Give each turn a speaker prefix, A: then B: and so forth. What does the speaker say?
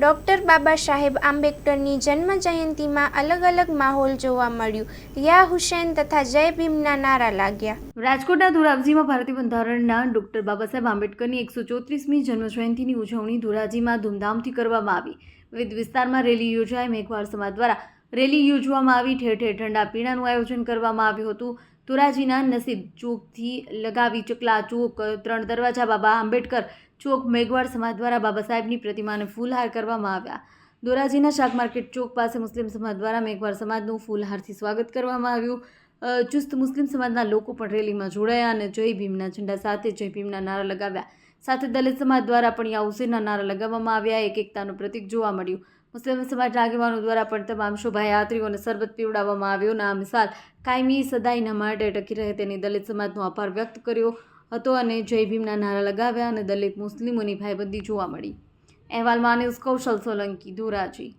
A: Doctor Baba Saheb આંબેડકરની જન્મ જયંતિમાં અલગ અલગ માહોલ જોવા મળ્યું. યા હુસેન તથા જય ભીમના નારા લાગ્યા.
B: રાજકોટના ધોરાજીમાં ભારતીય બંધારણના ડોક્ટર બાબા સાહેબ આંબેડકરની એકસો ચોત્રીસમી જન્મજયંતિની ઉજવણી ધોરાજીમાં ધૂમધામથી કરવામાં આવી. વિવિધ વિસ્તારમાં રેલી યોજાઈ. મેઘવાળ સમાજ દ્વારા રેલી યોજવામાં આવી, ઠેર ઠેર ઠંડા પીણાનું આયોજન કરવામાં આવ્યું હતું. ધોરાજીના નસીબ ચોકથી લગાવી ચકલા ચોક, ત્રણ દરવાજા બાબા આંબેડકર ચોક, મેઘવાળ સમાજ દ્વારા બાબા સાહેબની પ્રતિમાને ફૂલહાર કરવામાં આવ્યા. ધોરાજીના શાક માર્કેટ ચોક પાસે મુસ્લિમ સમાજ દ્વારા મેઘવાર સમાજનું ફૂલહારથી સ્વાગત કરવામાં આવ્યું. ચુસ્ત મુસ્લિમ સમાજના લોકો પણ રેલીમાં જોડાયા અને જય ભીમના ઝંડા સાથે જય ભીમના નારા લગાવ્યા. સાથે દલિત સમાજ દ્વારા પણ યા હુસેનના નારા લગાવવામાં આવ્યા. એક એકતાનું પ્રતીક જોવા મળ્યું. મુસ્લિમ સમાજના આગેવાનો દ્વારા પણ તમામ શોભાયાત્રીઓને સરબત પીવડાવવામાં આવ્યો. અને આ મિસાલ કાયમી સદાયના માટે ટકી રહે તેની દલિત સમાજનો આભાર વ્યક્ત કર્યો હતો અને જય ભીમના નારા લગાવ્યા અને દલિત મુસ્લિમોની ભાઈબંધી જોવા મળી. અહેવાલમાં ન્યૂઝ કૌશલ સોલંકી, ધોરાજી.